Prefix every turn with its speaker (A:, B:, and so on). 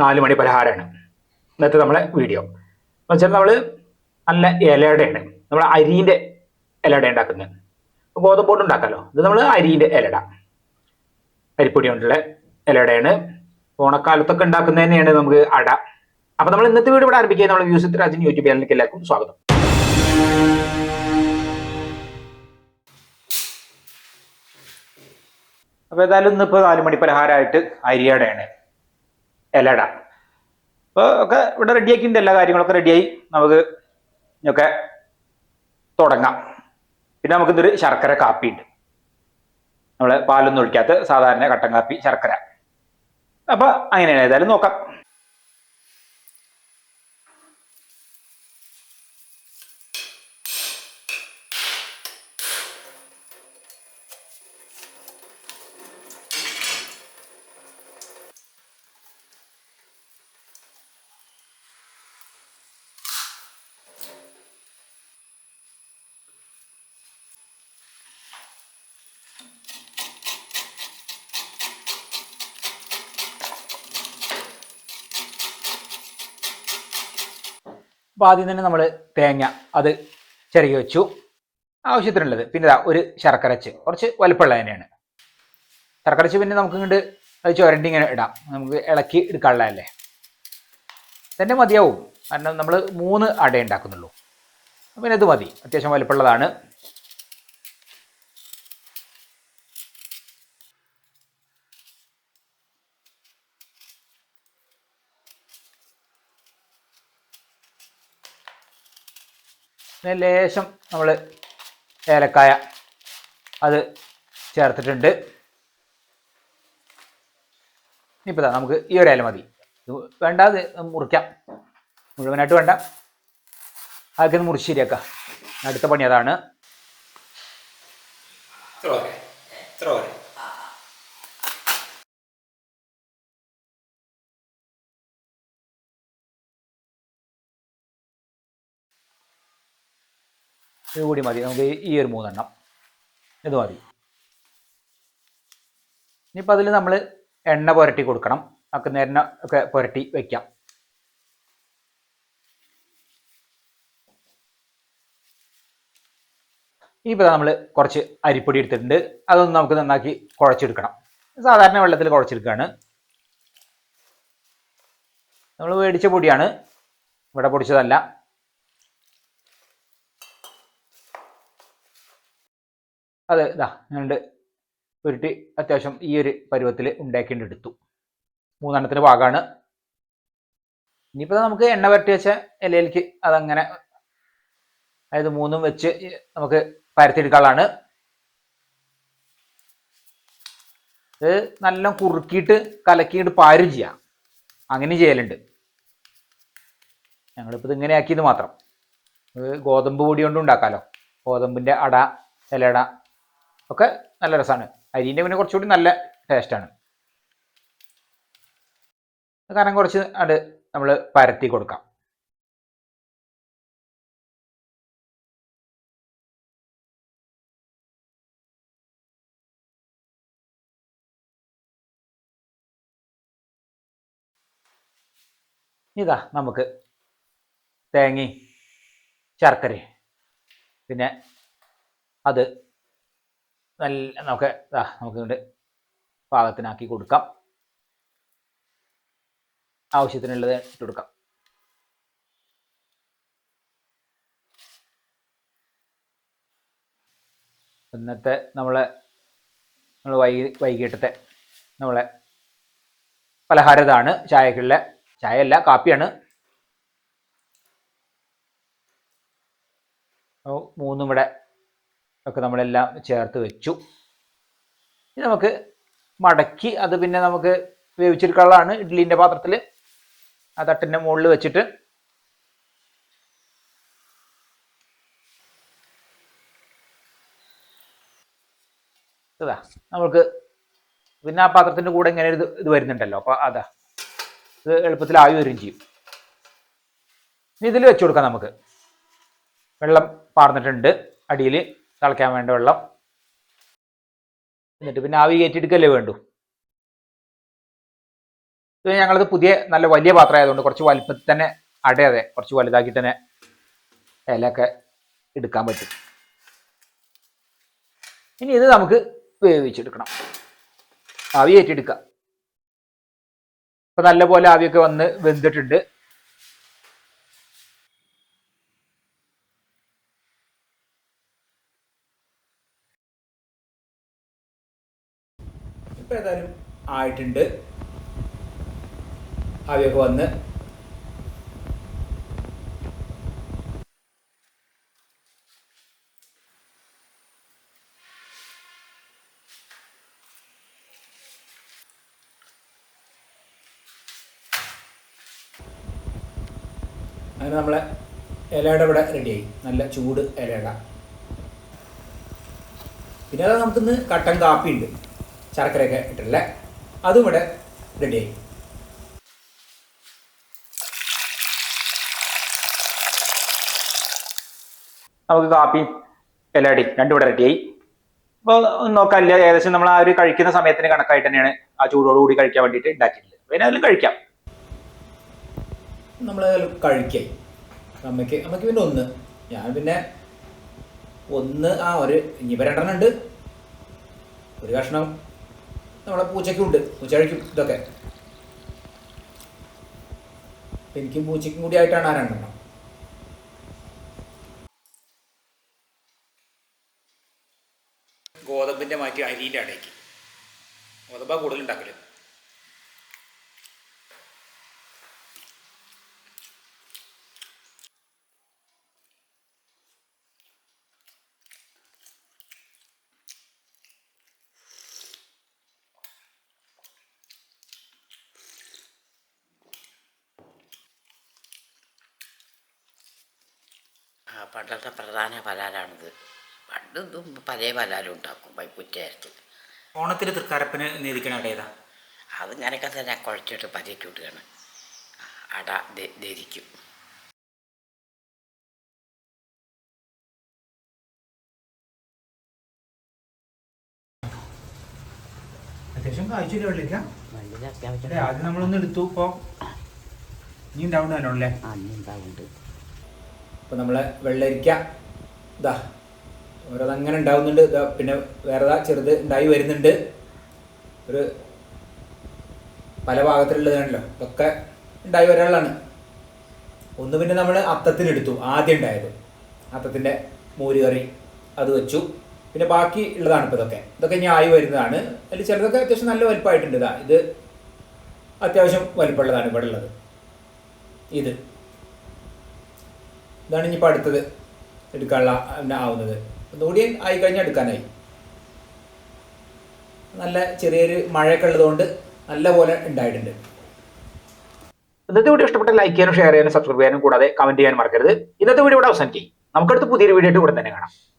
A: നാല് മണി പലഹാരമാണ്. ഇന്നത്തെ നമ്മളെ വീഡിയോ. എന്ന് വെച്ചാൽ നമ്മൾ നല്ല ഇലയുടെയാണ് നമ്മൾ അരിന്റെ ഇലയുടെ ഉണ്ടാക്കുന്നത്. ഗോതമ്പ് കൊണ്ട് ഉണ്ടാക്കാമല്ലോ ഇത് നമ്മൾ അരിന്റെ ഇലട അരിപ്പൊടി കൊണ്ടുള്ള ഇലയുടെയാണ്. ഓണക്കാലത്തൊക്കെ ഉണ്ടാക്കുന്നത് തന്നെയാണ് നമുക്ക് അട. അപ്പൊ നമ്മൾ ഇന്നത്തെ വീഡിയോ ഇവിടെ ആരംഭിക്കുക. നമ്മൾ മ്യൂസിക് രാജൻ യൂട്യൂബ് ചാനലിലേക്ക് എല്ലാവർക്കും സ്വാഗതം. അപ്പൊ ഏതായാലും ഇന്നിപ്പോ നാല് മണി പലഹാരമായിട്ട് അരിയടയാണ്. ഇലട. അപ്പോൾ ഒക്കെ ഇവിടെ റെഡിയാക്കിയിട്ടുണ്ട് എല്ലാ കാര്യങ്ങളൊക്കെ റെഡിയായി നമുക്ക് ഒക്കെ തുടങ്ങാം. പിന്നെ നമുക്ക് ഇതൊരു ശർക്കര കാപ്പി ഉണ്ട് നമ്മൾ പാലൊന്നും ഒഴിക്കാത്ത സാധാരണ കട്ടൻ കാപ്പി ശർക്കര. അപ്പൊ അങ്ങനെയാണ്. ഏതായാലും നോക്കാം. അപ്പോൾ ആദ്യം തന്നെ നമ്മൾ തേങ്ങ അത് ചെറിയ വെച്ചു. ആവശ്യത്തിനുള്ളത്. പിന്നെ ഇതാ ഒരു ശർക്കരച്ച്. കുറച്ച് വലുപ്പമുള്ള തന്നെയാണ്. ശർക്കരച്ച് പിന്നെ നമുക്ക് ഇങ്ങോട്ട് അത് ചുരണ്ടി ഇങ്ങനെ ഇടാം. നമുക്ക് ഇളക്കി എടുക്കാനുള്ളതല്ലേ. തന്നെ മതിയാവും. കാരണം നമ്മൾ മൂന്ന് അട ഉണ്ടാക്കുന്നുള്ളൂ. പിന്നെ ഇത് മതി. അത്യാവശ്യം വലുപ്പമുള്ളതാണ്. പിന്നെ ലേശം നമ്മൾ ഏലക്കായ അത് ചേർത്തിട്ടുണ്ട്. ഇനിയിപ്പോൾ നമുക്ക് ഈ ഒരു ഇല മതി. ഇത് വേണ്ട അത് മുറിക്കാം. മുഴുവനായിട്ട് വേണ്ട. അതൊക്കെ ഒന്ന് മുറിച്ച് ശരിയാക്കാം. അടുത്ത പണി അതാണ്. ഇത് കൂടി മതി. നമുക്ക് ഈ ഒരു മൂന്നെണ്ണം. ഇത് മതി. ഇനിയിപ്പോൾ അതിൽ നമ്മൾ എണ്ണ പുരട്ടി കൊടുക്കണം. നമുക്ക് നേരെ ഒക്കെ പുരട്ടി വയ്ക്കാം ഇപ്പോൾ നമ്മൾ കുറച്ച് അരിപ്പൊടി എടുത്തിട്ടുണ്ട്. അതൊന്ന് നമുക്ക് നന്നാക്കി കുഴച്ചെടുക്കണം. സാധാരണ വെള്ളത്തിൽ കുഴച്ചെടുക്കുകയാണ് നമ്മൾ മേടിച്ച പൊടിയാണ്. ഇവിടെ പൊടിച്ചതല്ല. അത് ഇതാ ഞണ്ട് ഉരുട്ടി അത്യാവശ്യം ഈ ഒരു പരുവത്തിൽ ഉണ്ടാക്കിയിട്ട് എടുത്തു മൂന്നെണ്ണത്തിന് ഭാഗമാണ് ഇനിയിപ്പോൾ നമുക്ക് എണ്ണ പരട്ടി വെച്ച ഇലയിലേക്ക് അതങ്ങനെ അതായത് മൂന്നും വെച്ച് നമുക്ക് പരത്തിയെടുക്കാനുള്ളതാണ്. ഇത് നല്ല കുറുക്കിയിട്ട് കലക്കിയിട്ട് പാരും ചെയ്യാം. അങ്ങനെ ചെയ്യലുണ്ട്. ഞങ്ങളിപ്പോൾ ഇത് ഇങ്ങനെ ആക്കിയത് മാത്രം. ഗോതമ്പ് പൊടി കൊണ്ട് ഉണ്ടാക്കാമല്ലോ ഗോതമ്പിന്റെ അട ഇലട ഒക്കെ നല്ല രസമാണ് അരിന്റെ പിന്നെ കുറച്ചുകൂടി നല്ല ടേസ്റ്റാണ് കാരണം കുറച്ച് അത് നമ്മൾ പരത്തി കൊടുക്കാം. ഇതാ നമുക്ക് തേങ്ങയും ശർക്കരയും. പിന്നെ അത് നല്ല നമുക്ക് നമുക്ക് ഇങ്ങോട്ട് പാകത്തിനാക്കി കൊടുക്കാം. ആവശ്യത്തിനുള്ളത് ഇട്ട് കൊടുക്കാം. ഇന്നത്തെ നമ്മളെ നമ്മൾ വൈകി വൈകിട്ടത്തെ നമ്മളെ പലഹാരം ഇതാണ് ചായക്കുള്ള ചായയല്ല കാപ്പിയാണ്. മൂന്നും ഇവിടെ ഒക്കെ നമ്മളെല്ലാം ചേർത്ത് വെച്ചു. ഇനി നമുക്ക് മടക്കി അത് പിന്നെ നമുക്ക് വേവിച്ചെടുക്കാനുള്ളതാണ് ഇഡ്ലിന്റെ പാത്രത്തിൽ ആ തട്ടിന്റെ മുകളിൽ വെച്ചിട്ട് നമുക്ക് പിന്നെ ആ പാത്രത്തിന്റെ കൂടെ ഇങ്ങനെ ഇത് ഇത് വരുന്നുണ്ടല്ലോ. അപ്പോൾ അതാ ഇത് എളുപ്പത്തിൽ ആയി വരും ചെയ്യും. ഇനി ഇതിൽ വെച്ച് കൊടുക്കാം നമുക്ക്. വെള്ളം പാർന്നിട്ടുണ്ട് അടിയിൽ തിളയ്ക്കാൻ വേണ്ട വെള്ളം. എന്നിട്ട് പിന്നെ ആവി കയറ്റിയെടുക്കല്ലേ വേണ്ടു. പിന്നെ ഞങ്ങളത് പുതിയ നല്ല വലിയ പാത്രം ആയതുകൊണ്ട് കുറച്ച് വലുപ്പത്തിൽ തന്നെ അടയാതെ കുറച്ച് വലുതാക്കി തന്നെ ഇലയൊക്കെ എടുക്കാൻ പറ്റും. ഇനി ഇത് നമുക്ക് വേവിച്ചെടുക്കണം. ആവി കയറ്റിയെടുക്കാം ഇപ്പം നല്ലപോലെ ആവിയൊക്കെ വന്ന് വെന്തിട്ടുണ്ട്. ഇപ്പൊ ഏതായാലും ആയിട്ടുണ്ട്. ആവിയൊക്കെ വന്ന്. അങ്ങനെ നമ്മളെ ഇലയുടെ ഇവിടെ റെഡിയായി നല്ല ചൂട് ഇലയുടെ. പിന്നെ നമുക്കിന്ന് കട്ടൻ കാപ്പി ഉണ്ട് ശർക്കരയൊക്കെ ഇട്ടിട്ടില്ല? അതും ഇവിടെ റെഡിയായി നമുക്ക് കാപ്പി എല്ലാടി രണ്ടും ഇവിടെ റെഡിയായി ഇപ്പോൾ നോക്കാനില്ല ഏകദേശം നമ്മൾ ആ ഒരു കഴിക്കുന്ന സമയത്തിന് കണക്കായിട്ട് തന്നെയാണ് ആ ചൂടോടുകൂടി കഴിക്കാൻ വേണ്ടിയിട്ട് ഉണ്ടാക്കിയിട്ടുള്ളത്. പിന്നെ അതിലും കഴിക്കാം. നമ്മൾ കഴിക്കായി അമ്മയ്ക്ക് അമ്മയ്ക്ക് പിന്നെ ഒന്ന്. ഞാൻ പിന്നെ ഒന്ന് ആ ഒരു ഇനിയിപ്പോൾ രണ്ടെണ്ണം ഉണ്ട്. ഒരു കഷ്ണം നമ്മളെ പൂച്ചയ്ക്കും ഉണ്ട് പൂച്ച കഴിക്കും ഇതൊക്കെ എനിക്കും പൂച്ചയ്ക്കും കൂടി ആയിട്ടാണ് ആ രണ്ടെണ്ണം. ഗോതമ്പിന്റെ മാറ്റി അരിയുടെ അടയ്ക്ക്. ഗോതമ്പ കൂടുതൽ
B: പണ്ടത്തെ പ്രധാന പലഹാരമാണിത് പണ്ടും പല പലഹാരം ഉണ്ടാക്കും വൈകുറ്റേരത്തിൽ
A: ഓണത്തിന് തൃക്കാരപ്പന് നീതിക്കണ അടേതാ
B: അത് ഞാനൊക്കെ തന്നെ കുഴച്ചിട്ട് പതിയിട്ട് വിടുകയാണ് അട ധരിക്കും
A: അത്യാവശ്യം കാഴ്ചയില്ല വെള്ളിക്ക? ആദ്യം നമ്മളൊന്ന് എടുത്തു. ഇപ്പൊ ഇനി ഉണ്ടാവുന്നല്ലോ അല്ലേ
B: അന്നുണ്ടാവുന്നുണ്ട്
A: ഇപ്പൊ നമ്മളെ വെള്ളരിക്ക ഇതാ അങ്ങനെ ഉണ്ടാവുന്നുണ്ട്. ഇതാ പിന്നെ വേറെ ചെറുത് ഉണ്ടായി വരുന്നുണ്ട്. ഒരു പല ഭാഗത്തിലുള്ളതാണല്ലോ ഇതൊക്കെ ഉണ്ടായി വരാനുള്ളതാണ് ഒന്ന് പിന്നെ നമ്മൾ അത്തത്തിനെടുത്തു ആദ്യം ഉണ്ടായത്. അത്തത്തിന്റെ മോര് കറി അത് വെച്ചു. പിന്നെ ബാക്കി ഉള്ളതാണ് ഇപ്പോൾ ഇതൊക്കെ. ഇതൊക്കെ ഇനി ആയി വരുന്നതാണ്. അതിൽ ചിലതൊക്കെ അത്യാവശ്യം നല്ല വലുപ്പമായിട്ടുണ്ട് ഇതാ ഇത് അത്യാവശ്യം വലുപ്പമുള്ളതാണ് ഇവിടെ ഉള്ളത്. ഇത്. ഇതാണ് ഇനിയിപ്പോൾ അടുത്തത് എടുക്കാനുള്ള ആവുന്നത്. ഒന്നുകൂടി ആയി കഴിഞ്ഞാൽ എടുക്കാനായി. നല്ല ചെറിയൊരു മഴയൊക്കെ ഉള്ളതുകൊണ്ട് നല്ല പോലെ ഉണ്ടായിട്ടുണ്ട്. ഇന്നത്തെ വീഡിയോ ഇഷ്ടപ്പെട്ട ലൈക്ക് ചെയ്യാനും ഷെയർ ചെയ്യാനും സബ്സ്ക്രൈബ് ചെയ്യാനും കൂടാതെ കമന്റ് ചെയ്യാനും മറക്കരുത്. ഇന്നത്തെ വീഡിയോ ഇവിടെ അവസാനിക്കും. നമുക്കടുത്ത് പുതിയൊരു വീഡിയോ ആയിട്ട് ഇവിടെ തന്നെ കാണാം.